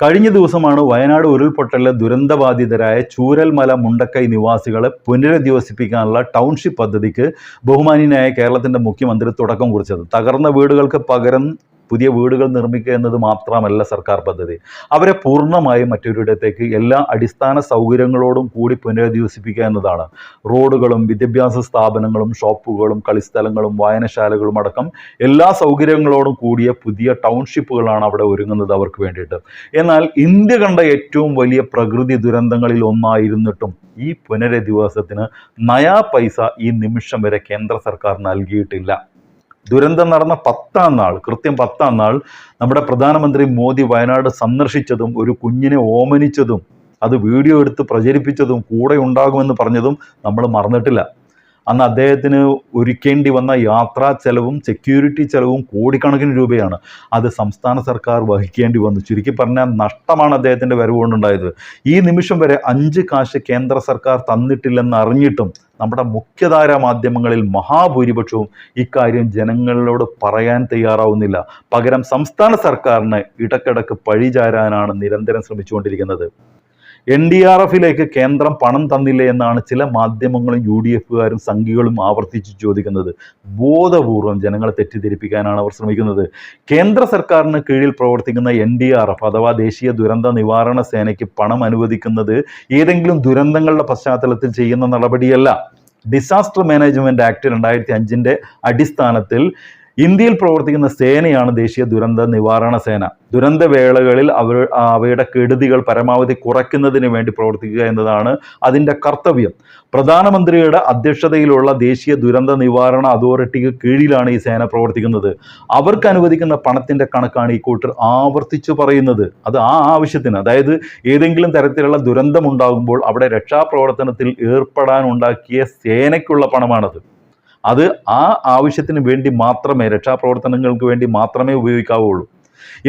കഴിഞ്ഞ ദിവസമാണ് വയനാട് ഉരുൾപൊട്ടലിലെ ദുരന്തബാധിതരായ ചൂരൽമല മുണ്ടക്കൈ നിവാസികളെ പുനരധിവസിപ്പിക്കാനുള്ള ടൗൺഷിപ്പ് പദ്ധതിക്ക് ബഹുമാനീയനായ കേരളത്തിന്റെ മുഖ്യമന്ത്രി തുടക്കം കുറിച്ചത്. തകർന്ന വീടുകൾക്ക് പകരം പുതിയ വീടുകൾ നിർമ്മിക്കുക എന്നത് മാത്രമല്ല സർക്കാർ പദ്ധതി. അവരെ പൂർണമായും മറ്റൊരിടത്തേക്ക് എല്ലാ അടിസ്ഥാന സൗകര്യങ്ങളോടും കൂടി പുനരധിവസിപ്പിക്കുക എന്നതാണ്. റോഡുകളും വിദ്യാഭ്യാസ സ്ഥാപനങ്ങളും ഷോപ്പുകളും കളിസ്ഥലങ്ങളും വായനശാലകളും അടക്കം എല്ലാ സൗകര്യങ്ങളോടും കൂടിയ പുതിയ ടൗൺഷിപ്പുകളാണ് അവിടെ ഒരുങ്ങുന്നത് അവർക്ക് വേണ്ടിയിട്ട്. എന്നാൽ ഇന്ത്യ കണ്ട ഏറ്റവും വലിയ പ്രകൃതി ദുരന്തങ്ങളിൽ ഒന്നായിരുന്നിട്ടും ഈ പുനരധിവാസത്തിന് നയാ പൈസ ഈ നിമിഷം വരെ കേന്ദ്ര സർക്കാർ നൽകിയിട്ടില്ല. ദുരന്തം നടന്ന പത്താം നാൾ കൃത്യം പത്താം നാൾ നമ്മുടെ പ്രധാനമന്ത്രി മോദി വയനാട് സന്ദർശിച്ചതും ഒരു കുഞ്ഞിനെ ഓമനിച്ചതും അത് വീഡിയോ എടുത്ത് പ്രചരിപ്പിച്ചതും കൂടെ ഉണ്ടാകുമെന്ന് പറഞ്ഞതും നമ്മൾ മറന്നിട്ടില്ല. അന്ന് അദ്ദേഹത്തിന് ഒരുക്കേണ്ടി വന്ന യാത്രാ ചെലവും സെക്യൂരിറ്റി ചെലവും കോടിക്കണക്കിന് രൂപയാണ്. അത് സംസ്ഥാന സർക്കാർ വഹിക്കേണ്ടി വന്നു. ചുരുക്കി പറഞ്ഞാൽ നഷ്ടമാണ് അദ്ദേഹത്തിന്റെ വരവ് കൊണ്ടുണ്ടായത്. ഈ നിമിഷം വരെ അഞ്ച് കാശ് കേന്ദ്ര സർക്കാർ തന്നിട്ടില്ലെന്ന് അറിഞ്ഞിട്ടും നമ്മുടെ മുഖ്യധാര മാധ്യമങ്ങളിൽ മഹാഭൂരിപക്ഷവും ഇക്കാര്യം ജനങ്ങളോട് പറയാൻ തയ്യാറാവുന്നില്ല. പകരം സംസ്ഥാന സർക്കാരിന് ഇടക്കിടക്ക് പഴിചാരാനാണ് നിരന്തരം ശ്രമിച്ചുകൊണ്ടിരിക്കുന്നത്. എൻ ഡി ആർ എഫിലേക്ക് കേന്ദ്രം പണം തന്നില്ല എന്നാണ് ചില മാധ്യമങ്ങളും യു ഡി എഫുകാരും സംഘികളും ആവർത്തിച്ച് ചോദിക്കുന്നത്. ബോധപൂർവം ജനങ്ങളെ തെറ്റിദ്ധരിപ്പിക്കാനാണ് അവർ ശ്രമിക്കുന്നത്. കേന്ദ്ര സർക്കാരിന് കീഴിൽ പ്രവർത്തിക്കുന്ന എൻ ഡി ആർ എഫ് അഥവാ ദേശീയ ദുരന്ത നിവാരണ സേനയ്ക്ക് പണം അനുവദിക്കുന്നത് ഏതെങ്കിലും ദുരന്തങ്ങളുടെ പശ്ചാത്തലത്തിൽ ചെയ്യുന്ന നടപടിയല്ല. ഡിസാസ്റ്റർ മാനേജ്മെന്റ് ആക്ട് രണ്ടായിരത്തി അഞ്ചിന്റെ അടിസ്ഥാനത്തിൽ ഇന്ത്യയിൽ പ്രവർത്തിക്കുന്ന സേനയാണ് ദേശീയ ദുരന്ത നിവാരണ സേന. ദുരന്ത വേളകളിൽ അവർ അവയുടെ കെടുതികൾ പരമാവധി കുറയ്ക്കുന്നതിന് വേണ്ടി പ്രവർത്തിക്കുക എന്നതാണ് അതിന്റെ കർത്തവ്യം. പ്രധാനമന്ത്രിയുടെ അധ്യക്ഷതയിലുള്ള ദേശീയ ദുരന്ത നിവാരണ അതോറിറ്റിക്ക് കീഴിലാണ് ഈ സേന പ്രവർത്തിക്കുന്നത്. അവർക്ക് അനുവദിക്കുന്ന പണത്തിന്റെ കണക്കാണ് ഈ കൂട്ടർ ആവർത്തിച്ചു പറയുന്നത്. അത് ആ ആവശ്യത്തിന് അതായത് ഏതെങ്കിലും തരത്തിലുള്ള ദുരന്തമുണ്ടാകുമ്പോൾ അവിടെ രക്ഷാപ്രവർത്തനത്തിൽ ഏർപ്പെടാൻ ഉണ്ടാക്കിയ സേനയ്ക്കുള്ള പണമാണത്. അത് ആ ആവശ്യത്തിന് വേണ്ടി മാത്രമേ രക്ഷാപ്രവർത്തനങ്ങൾക്ക് വേണ്ടി മാത്രമേ ഉപയോഗിക്കാവുള്ളൂ.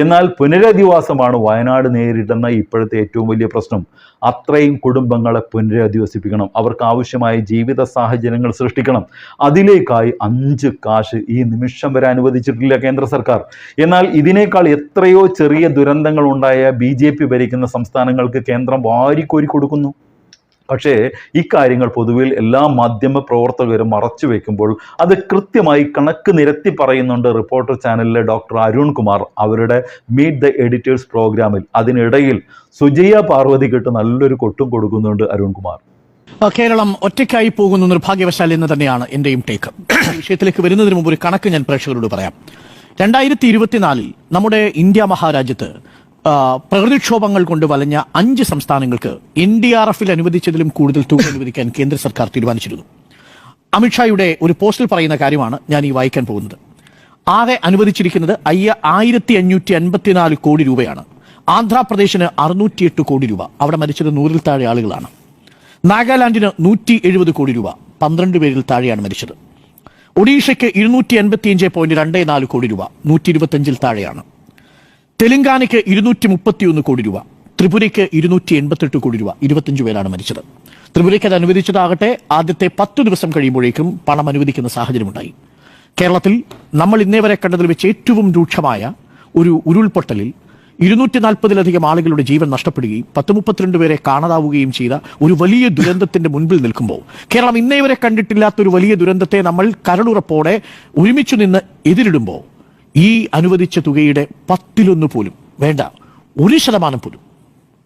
എന്നാൽ പുനരധിവാസമാണ് വയനാട് നേരിടുന്ന ഇപ്പോഴത്തെ ഏറ്റവും വലിയ പ്രശ്നം. അത്രയും കുടുംബങ്ങളെ പുനരധിവസിപ്പിക്കണം. അവർക്ക് ആവശ്യമായ ജീവിത സാഹചര്യങ്ങൾ സൃഷ്ടിക്കണം. അതിലേക്കായി അഞ്ച് കാശ് ഈ നിമിഷം വരെ അനുവദിച്ചിട്ടില്ല കേന്ദ്ര സർക്കാർ. എന്നാൽ ഇതിനേക്കാൾ എത്രയോ ചെറിയ ദുരന്തങ്ങൾ ഉണ്ടായ ബി ഭരിക്കുന്ന സംസ്ഥാനങ്ങൾക്ക് കേന്ദ്രം വാരിക്കോരി കൊടുക്കുന്നു. പക്ഷേ ഇക്കാര്യങ്ങൾ പൊതുവിൽ എല്ലാ മാധ്യമ പ്രവർത്തകരും മറച്ചു വെക്കുമ്പോൾ അത് കൃത്യമായി കണക്ക് നിരത്തി പറയുന്നുണ്ട് റിപ്പോർട്ടർ ചാനലിലെ ഡോക്ടർ അരുൺ കുമാർ. അവരുടെ മീറ്റ് ദ എഡിറ്റേഴ്സ് പ്രോഗ്രാമിൽ അതിനിടയിൽ സുജയ പാർവതി പാർവതിക്കിട്ട് നല്ലൊരു കൊട്ടും കൊടുക്കുന്നുണ്ട് അരുൺ കുമാർ. കേരളം ഒറ്റയ്ക്കായി പോകുന്ന നിർഭാഗ്യവശാൽ എന്ന് തന്നെയാണ് എന്റെയും ടേക്ക് വിഷയത്തിലേക്ക് വരുന്നതിന് മുമ്പ് ഒരു കണക്ക് ഞാൻ പ്രേക്ഷകരോട് പറയാം. രണ്ടായിരത്തി ഇരുപത്തിനാലിൽ നമ്മുടെ ഇന്ത്യ മഹാരാജ്യത്ത് പ്രകൃതിക്ഷോഭങ്ങൾ കൊണ്ട് വലഞ്ഞ അഞ്ച് സംസ്ഥാനങ്ങൾക്ക് എൻ ഡി ആർ എഫിൽ അനുവദിച്ചതിലും കൂടുതൽ തുക അനുവദിക്കാൻ കേന്ദ്ര സർക്കാർ തീരുമാനിച്ചിരുന്നു. അമിത്ഷായുടെ ഒരു പോസ്റ്റിൽ പറയുന്ന കാര്യമാണ് ഞാൻ ഈ വായിക്കാൻ പോകുന്നത്. ആകെ അനുവദിച്ചിരിക്കുന്നത് അയ്യ ആയിരത്തി അഞ്ഞൂറ്റി അൻപത്തിനാല് കോടി രൂപയാണ്. ആന്ധ്രാപ്രദേശിന് അറുന്നൂറ്റിയെട്ട് കോടി രൂപ. അവിടെ മരിച്ചത് നൂറിൽ താഴെ ആളുകളാണ്. നാഗാലാൻഡിന് നൂറ്റി എഴുപത് കോടി രൂപ. പന്ത്രണ്ട് പേരിൽ താഴെയാണ് മരിച്ചത്. ഒഡീഷയ്ക്ക് ഇരുന്നൂറ്റി അൻപത്തിയഞ്ച് പോയിന്റ് രണ്ട് നാല് കോടി രൂപ. നൂറ്റി ഇരുപത്തിയഞ്ചിൽ താഴെയാണ്. തെലങ്കാനയ്ക്ക് ഇരുന്നൂറ്റി മുപ്പത്തിയൊന്ന് കോടി രൂപ ത്രിപുരയ്ക്ക് ഇരുന്നൂറ്റി എൺപത്തെട്ട് കോടി രൂപ ഇരുപത്തിയഞ്ച് പേരാണ് മരിച്ചത്. ത്രിപുരയ്ക്ക് അത് അനുവദിച്ചതാകട്ടെ ആദ്യത്തെ പത്ത് ദിവസം കഴിയുമ്പോഴേക്കും പണം അനുവദിക്കുന്ന സാഹചര്യമുണ്ടായി. കേരളത്തിൽ നമ്മൾ ഇന്നേ വരെ കണ്ടതിൽ വെച്ച് ഏറ്റവും രൂക്ഷമായ ഒരു ഉരുൾപൊട്ടലിൽ ഇരുന്നൂറ്റി നാൽപ്പതിലധികം ആളുകളുടെ ജീവൻ നഷ്ടപ്പെടുകയും പത്ത് മുപ്പത്തിരണ്ട് പേരെ കാണാതാവുകയും ചെയ്ത ഒരു വലിയ ദുരന്തത്തിന്റെ മുൻപിൽ നിൽക്കുമ്പോൾ കേരളം ഇന്നേ വരെ കണ്ടിട്ടില്ലാത്ത ഒരു വലിയ ദുരന്തത്തെ നമ്മൾ കരളുറപ്പോടെ ഒരുമിച്ചു നിന്ന് എതിരിടുമ്പോൾ ഈ അനുവദിച്ച തുകയുടെ പത്തിലൊന്ന് പോലും വേണ്ട ഒരു ശതമാനം പോലും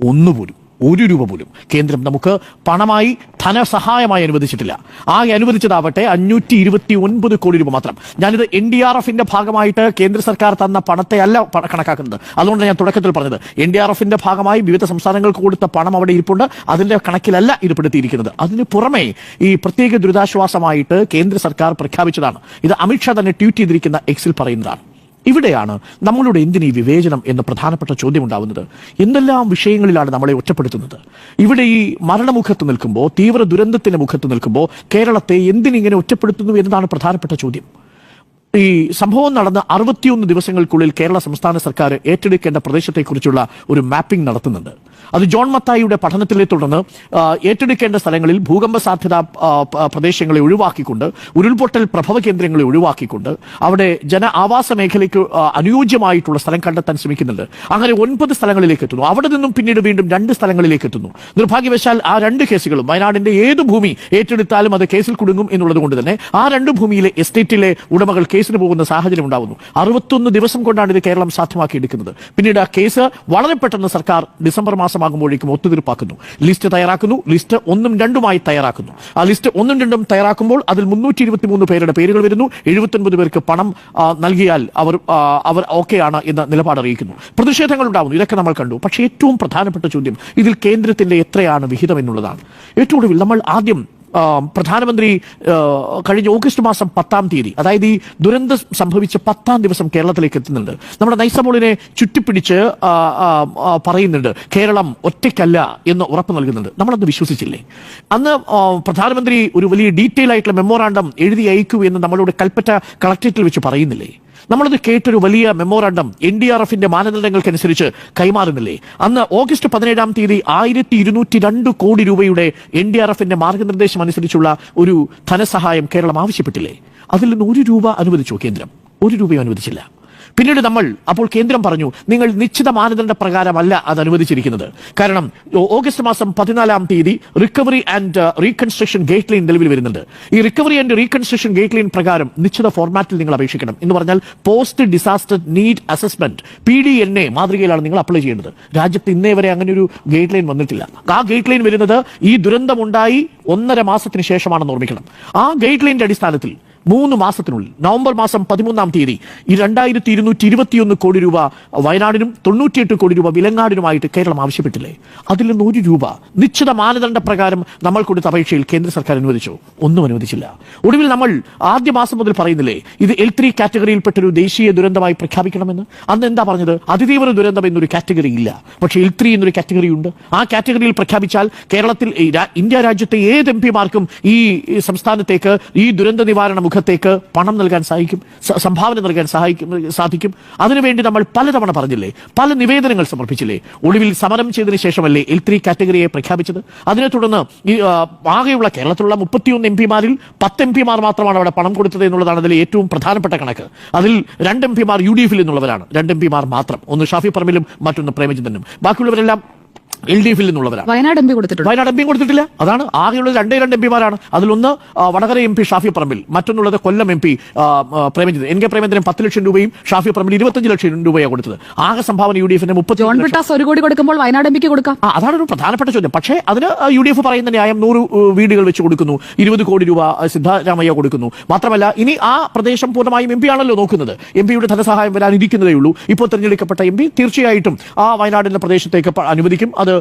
ഒന്നുപോലും ഒരു രൂപ പോലും കേന്ദ്രം നമുക്ക് പണമായി ധനസഹായമായി അനുവദിച്ചിട്ടില്ല. ആകെ അനുവദിച്ചതാവട്ടെ അഞ്ഞൂറ്റി ഇരുപത്തി ഒൻപത് കോടി രൂപ മാത്രം. ഞാനിത് എൻ ഡി ആർ എഫിന്റെ ഭാഗമായിട്ട് കേന്ദ്ര സർക്കാർ തന്ന പണത്തെ അല്ല കണക്കാക്കുന്നത്. അതുകൊണ്ടാണ് ഞാൻ തുടക്കത്തിൽ പറഞ്ഞത്. എൻ ഡി ആർ എഫിന്റെ ഭാഗമായി വിവിധ സംസ്ഥാനങ്ങൾക്ക് കൊടുത്ത പണം അവിടെ ഇരിപ്പുണ്ട്. അതിന്റെ കണക്കിലല്ല ഇരിപ്പെടുത്തിയിരിക്കുന്നത്. അതിന് പുറമെ ഈ പ്രത്യേക ദുരിതാശ്വാസമായിട്ട് കേന്ദ്ര സർക്കാർ പ്രഖ്യാപിച്ചതാണ്. ഇത് അമിത്ഷാ തന്നെ ട്വീറ്റ് ചെയ്തിരിക്കുന്ന എക്സിൽ പറയുന്നതാണ്. ഇവിടെയാണ് നമ്മളുടെ എന്തിന് ഈ വിവേചനം എന്ന പ്രധാനപ്പെട്ട ചോദ്യം ഉണ്ടാവുന്നത് എന്തെല്ലാം വിഷയങ്ങളിലാണ് നമ്മളെ ഒറ്റപ്പെടുത്തുന്നത്? ഇവിടെ ഈ മരണമുഖത്ത് നിൽക്കുമ്പോൾ തീവ്ര ദുരന്തത്തിന്റെ മുഖത്ത് നിൽക്കുമ്പോൾ കേരളത്തെ എന്തിനിങ്ങനെ ഒറ്റപ്പെടുത്തുന്നു എന്നതാണ് പ്രധാനപ്പെട്ട ചോദ്യം. ഈ സംഭവം നടന്ന അറുപത്തിയൊന്ന് ദിവസങ്ങൾക്കുള്ളിൽ കേരള സംസ്ഥാന സർക്കാർ ഏറ്റെടുക്കേണ്ട പ്രദേശത്തെക്കുറിച്ചുള്ള ഒരു മാപ്പിംഗ് നടത്തുന്നുണ്ട്. അത് ജോൺ മത്തായിയുടെ പഠനത്തിലെ തുടർന്ന് ഏറ്റെടുക്കേണ്ട സ്ഥലങ്ങളിൽ ഭൂകമ്പ സാധ്യത പ്രദേശങ്ങളെ ഒഴിവാക്കിക്കൊണ്ട് ഉരുൾപൊട്ടൽ പ്രഭവ കേന്ദ്രങ്ങളെ ഒഴിവാക്കിക്കൊണ്ട് അവിടെ ജന ആവാസ മേഖലയ്ക്ക് അനുയോജ്യമായിട്ടുള്ള സ്ഥലം കണ്ടെത്താൻ ശ്രമിക്കുന്നുണ്ട്. അങ്ങനെ ഒൻപത് സ്ഥലങ്ങളിലേക്ക് എത്തുന്നു. അവിടെ നിന്നും പിന്നീട് വീണ്ടും രണ്ട് സ്ഥലങ്ങളിലേക്ക് എത്തുന്നു. നിർഭാഗ്യവശാൽ ആ രണ്ട് കേസുകളും വയനാടിന്റെ ഏത് ഭൂമി ഏറ്റെടുത്താലും അത് കേസിൽ കുടുങ്ങും എന്നുള്ളത് കൊണ്ട് തന്നെ ആ രണ്ട് ഭൂമിയിലെ എസ്റ്റേറ്റിലെ ഉടമകൾ കേസിന് പോകുന്ന സാഹചര്യം ഉണ്ടാകുന്നു അറുപത്തൊന്ന് ദിവസം കൊണ്ടാണ് ഇത് കേരളം സാധ്യമാക്കിയെടുക്കുന്നത്. പിന്നീട് ആ കേസ് വളരെ പെട്ടെന്ന് സർക്കാർ ഡിസംബർ മാസമാകുമ്പോഴേക്കും ഒത്തുതീർപ്പാക്കുന്നു. ലിസ്റ്റ് തയ്യാറാക്കുന്നു ലിസ്റ്റ് ഒന്നും രണ്ടുമായി തയ്യാറാക്കുന്നു. ആ ലിസ്റ്റ് ഒന്നും രണ്ടും തയ്യാറാക്കുമ്പോൾ അതിൽ മുന്നൂറ്റി ഇരുപത്തി മൂന്ന് പേരുടെ പേരുകൾ വരുന്നു. എഴുപത്തൊൻപത് പേർക്ക് പണം നൽകിയാൽ അവർ അവർ ഓക്കെയാണ് എന്ന നിലപാട് അറിയിക്കുന്നു. പ്രതിഷേധങ്ങൾ ഉണ്ടാവുന്നു. ഇതൊക്കെ നമ്മൾ കണ്ടു. പക്ഷേ ഏറ്റവും പ്രധാനപ്പെട്ട ചോദ്യം ഇതിൽ കേന്ദ്രത്തിന്റെ എത്രയാണ് വിഹിതം എന്നുള്ളതാണ്. ഏറ്റവും ഒടുവിൽ നമ്മൾ ആദ്യം പ്രധാനമന്ത്രി കഴിഞ്ഞ ഓഗസ്റ്റ് മാസം പത്താം തീയതി അതായത് ഈ ദുരന്തം സംഭവിച്ച പത്താം ദിവസം കേരളത്തിലേക്ക് എത്തുന്നുണ്ട്. നമ്മുടെ നൈസമോളിനെ ചുറ്റിപ്പിടിച്ച് പറയുന്നുണ്ട് കേരളം ഒറ്റയ്ക്കല്ല എന്ന് ഉറപ്പ് നൽകുന്നുണ്ട്. നമ്മളത് വിശ്വസിച്ചില്ലേ? അന്ന് പ്രധാനമന്ത്രി ഒരു വലിയ ഡീറ്റെയിൽ ആയിട്ടുള്ള മെമ്മോറാണ്ടം എഴുതി അയക്കൂ എന്ന് നമ്മളോട് കൽപ്പറ്റ കളക്ടറേറ്റിൽ വെച്ച് പറയുന്നില്ലേ? നമ്മളത് കേട്ടൊരു വലിയ മെമ്മോറാണ്ടം എൻ ഡി ആർ എഫിന്റെ മാനദണ്ഡങ്ങൾക്കനുസരിച്ച് കൈമാറുന്നില്ലേ? അന്ന് ഓഗസ്റ്റ് പതിനേഴാം തീയതി ആയിരത്തി ഇരുന്നൂറ്റി രണ്ട് കോടി രൂപയുടെ എൻ ഡി ആർ എഫിന്റെ മാർഗനിർദ്ദേശം അനുസരിച്ചുള്ള ഒരു ധനസഹായം കേരളം ആവശ്യപ്പെട്ടില്ലേ? അതിൽ നിന്ന് ഒരു രൂപ അനുവദിച്ചു കേന്ദ്രം? ഒരു രൂപയും അനുവദിച്ചില്ല. പിന്നീട് നമ്മൾ അപ്പോൾ കേന്ദ്രം പറഞ്ഞു നിങ്ങൾ നിശ്ചിത മാനദണ്ഡ പ്രകാരമല്ല അത് അനുവദിച്ചിരിക്കുന്നത്. കാരണം ഓഗസ്റ്റ് മാസം പതിനാലാം തീയതി recovery and reconstruction guideline നിലവിൽ വരുന്നുണ്ട്. ഈ recovery and reconstruction guideline പ്രകാരം നിശ്ചിത ഫോർമാറ്റിൽ നിങ്ങൾ അപേക്ഷിക്കണം എന്ന് പറഞ്ഞാൽ post disaster need assessment P D N A മാതൃകയിലാണ് നിങ്ങൾ അപ്ലൈ ചെയ്യേണ്ടത്. രാജ്യത്ത് ഇന്നേ വരെ അങ്ങനെ ഒരു ഗേറ്റ് ലൈൻ വന്നിട്ടില്ല. ആ ഗേറ്റ് ലൈൻ വരുന്നത് ഈ ദുരന്തമുണ്ടായി ഒന്നര മാസത്തിന് ശേഷമാണെന്ന് ഓർമ്മിക്കണം. ആ ഗൈഡ് ലൈനിന്റെ അടിസ്ഥാനത്തിൽ മൂന്ന് മാസത്തിനുള്ളിൽ നവംബർ മാസം പതിമൂന്നാം തീയതി ഈ രണ്ടായിരത്തി ഇരുന്നൂറ്റി ഇരുപത്തിയൊന്ന് കോടി രൂപ വയനാടിനും തൊണ്ണൂറ്റിയെട്ട് കോടി രൂപ വിലങ്ങാടിനുമായിട്ട് കേരളം ആവശ്യപ്പെട്ടില്ലേ? അതിൽ നിന്ന് ഒരു രൂപ നിശ്ചിത മാനദണ്ഡ പ്രകാരം നമ്മൾ കൊടുത്ത അപേക്ഷയിൽ കേന്ദ്ര സർക്കാർ അനുവദിച്ചു. ഒന്നും അനുവദിച്ചില്ല. ഒടുവിൽ നമ്മൾ ആദ്യ മാസം മുതൽ പറയുന്നില്ലേ ഇത് എൽ ത്രീ കാറ്റഗറിയിൽപ്പെട്ടൊരു ദേശീയ ദുരന്തമായി പ്രഖ്യാപിക്കണമെന്ന്? അന്ന് എന്താ പറഞ്ഞത്? അതിതീവ്ര ദുരന്തം എന്നൊരു കാറ്റഗറി ഇല്ല. പക്ഷേ എൽ ത്രീ എന്നൊരു കാറ്റഗറി ഉണ്ട്. ആ കാറ്റഗറിയിൽ പ്രഖ്യാപിച്ചാൽ കേരളത്തിൽ ഇന്ത്യ രാജ്യത്തെ ഏത് എം പിമാർക്കും ഈ സംസ്ഥാനത്തേക്ക് ഈ ദുരന്ത നിവാരണ മുഖത്തേക്ക് പണം നൽകാൻ സഹായിക്കും സംഭാവന നൽകാൻ സഹായിക്കും സാധിക്കും. അതിനുവേണ്ടി നമ്മൾ പലതവണ പറഞ്ഞില്ലേ പല നിവേദനങ്ങൾ സമർപ്പിച്ചില്ലേ. ഒടുവിൽ സമരം ചെയ്തതിനു ശേഷമല്ലേ എൽ ത്രീ കാറ്റഗറിയെ പ്രഖ്യാപിച്ചത്? അതിനെ തുടർന്ന് ഈ ആകെയുള്ള കേരളത്തിലുള്ള മുപ്പത്തിയൊന്ന് എം പിമാരിൽ പത്ത് എം പിമാർ മാത്രമാണ് അവിടെ പണം കൊടുത്തത് എന്നുള്ളതാണ് അതിൽ ഏറ്റവും പ്രധാനപ്പെട്ട കണക്ക്. അതിൽ രണ്ട് എം പിമാർ യു ഡി എഫിൽ നിന്നുള്ളവരാണ്. രണ്ട് എം പിമാർ മാത്രം. ഒന്ന് ഷാഫി പറമ്പിലും മറ്റൊന്ന് പ്രേമചന്ദ്രനും. ബാക്കിയുള്ളവരെല്ലാം എൽ ഡി എഫിൽ നിന്നുള്ളവരാണ്. വയനാട് എം പി കൊടുത്തിട്ടുണ്ട്. വയനാട് എം പി കൊടുത്തിട്ടില്ല. അതാണ് ആകെയുള്ളത് രണ്ടേ രണ്ട് എം പിമാരാണ്. അതിലൊന്ന് Vadakara M P Shafi Parambil. മറ്റൊന്നുള്ളത് Kollam M P Premachandran. N K Premachandran പത്ത് ലക്ഷം രൂപയും ഷാഫി പറമ്പിൽ ഇരുപത്തഞ്ച് ലക്ഷം രൂപയാണ് കൊടുത്തത്. ആകെ സംഭാവന യു ഡി എഫിന്റെ മുപ്പത്തി ജോൺ ഒരു കോടി കൊടുക്കുമ്പോൾ വയനാട് എം പിക്ക് കൊടുക്കാം. അതാണ് ഒരു പ്രധാനപ്പെട്ട ചോദ്യം. പക്ഷേ അതിന് യു ഡി എഫ് പറയുന്ന ന്യായം നൂറ് വീടുകൾ വെച്ച് കൊടുക്കുന്നു. ഇരുപത് കോടി രൂപ സിദ്ധാരാമയ്യ കൊടുക്കുന്നു. മാത്രമല്ല ഇനി ആ പ്രദേശം പൂർണമായും എം പി ആണല്ലോ നോക്കുന്നത്. എം പിയുടെ ധനസഹായം വരാനിരിക്കുന്നതേ ഉള്ളൂ ഇപ്പോൾ തിരഞ്ഞെടുക്കപ്പെട്ട എം പി തീർച്ചയായിട്ടും ആ വയനാടിന്റെ പ്രദേശത്തേക്ക് അനുവദിക്കും. അത്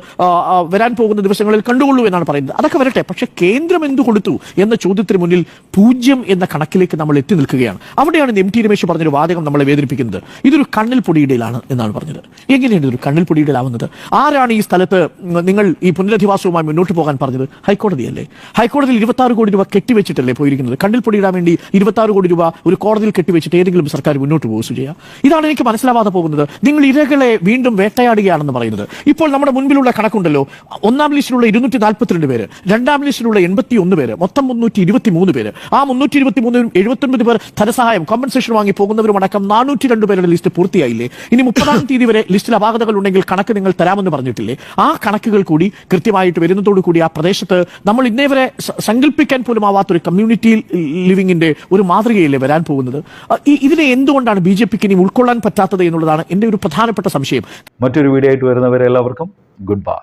വരാൻ പോകുന്ന ദിവസങ്ങളിൽ കണ്ടുകൊള്ളൂ എന്നാണ് പറയുന്നത്. അതൊക്കെ വരട്ടെ. പക്ഷേ കേന്ദ്രം എന്ത് കൊടുത്തു എന്ന ചോദ്യത്തിന് മുന്നിൽ പൂജ്യം എന്ന കണക്കിലേക്ക് നമ്മൾ എത്തി നിൽക്കുകയാണ്. അവിടെയാണ് എം ടി രമേശ് പറഞ്ഞൊരു വാചകം നമ്മളെ വേദനിപ്പിക്കുന്നത്. ഇതൊരു കണ്ണിൽ പൊടിയിടയിലാണ് എന്നാണ് പറഞ്ഞത്. എങ്ങനെയാണ് ഇതൊരു കണ്ണിൽ പൊടിയിടലാവുന്നത്? ആരാണ് ഈ സ്ഥലത്ത് നിങ്ങൾ ഈ പുനരധിവാസവുമായി മുന്നോട്ട് പോകാൻ പറഞ്ഞത്? ഹൈക്കോടതിയല്ലേ ഹൈക്കോടതിയിൽ ഇരുപത്തി കോടി രൂപ കെട്ടിവെച്ചിട്ടല്ലേ പോയിരിക്കുന്നത്? കണ്ണിൽ പൊടിയിടാൻ വേണ്ടി ഇരുപത്തി കോടി രൂപ ഒരു കോടതിയിൽ കെട്ടിവെച്ചിട്ട് ഏതെങ്കിലും സർക്കാർ മുന്നോട്ട് പോകുക സുജയ? ഇതാണ് എനിക്ക് മനസ്സിലാവാതെ പോകുന്നത്. നിങ്ങൾ ഇരകളെ വീണ്ടും വേട്ടയാടുകയാണെന്ന് പറയുന്നത്. ഇപ്പോൾ നമ്മുടെ മുൻപിലുള്ള കണക്കുണ്ടല്ലോ. ഒന്നാം ലിസ്റ്റിലുള്ള ഇരുന്നൂറ്റി നാൽപ്പത്തിരണ്ട് പേര് രണ്ടാം ലിസ്റ്റിലുള്ള എൺപത്തി ഒന്ന് പേര് മൊത്തം മുന്നൂറ്റി ഇരുപത്തി മൂന്ന് പേര്. ആ മുന്നൂറ്റി ഇരുപത്തി മൂന്നിനും എഴുപത്തൊൻപത് പേർ ധനസഹായം കോമ്പൻസേഷൻ വാങ്ങി പോകുന്നവരും അടക്കം നാനൂറ്റി രണ്ട് പേരുടെ ലിസ്റ്റ് പൂർത്തിയായില്ലേ? ഇനി മുപ്പതാം തീയതി വരെ ലിസ്റ്റിൽ അപാകതകൾ ഉണ്ടെങ്കിൽ കണക്ക് നിങ്ങൾ തരാമെന്ന് പറഞ്ഞിട്ടില്ലേ? ആ കണക്കുകൾ കൂടി കൃത്യമായിട്ട് വരുന്നതോടു കൂടി ആ പ്രദേശത്ത് നമ്മൾ ഇന്നേ വരെ സങ്കല്പിക്കാൻ പോലും ആവാത്ത ഒരു കമ്മ്യൂണിറ്റി ലിവിങ്ങിന്റെ ഒരു മാതൃകയല്ലേ വരാൻ പോകുന്നത്? ഇതിനെ എന്തുകൊണ്ടാണ് ബി ജെ പിക്ക് ഇനി ഉൾക്കൊള്ളാൻ പറ്റാത്തത് എന്നുള്ളതാണ് എന്റെ ഒരു പ്രധാനപ്പെട്ട സംശയം. മറ്റൊരു വീഡിയോ ആയിട്ട് വരുന്നവരെ എല്ലാവർക്കും ഗുഡ് ബൈ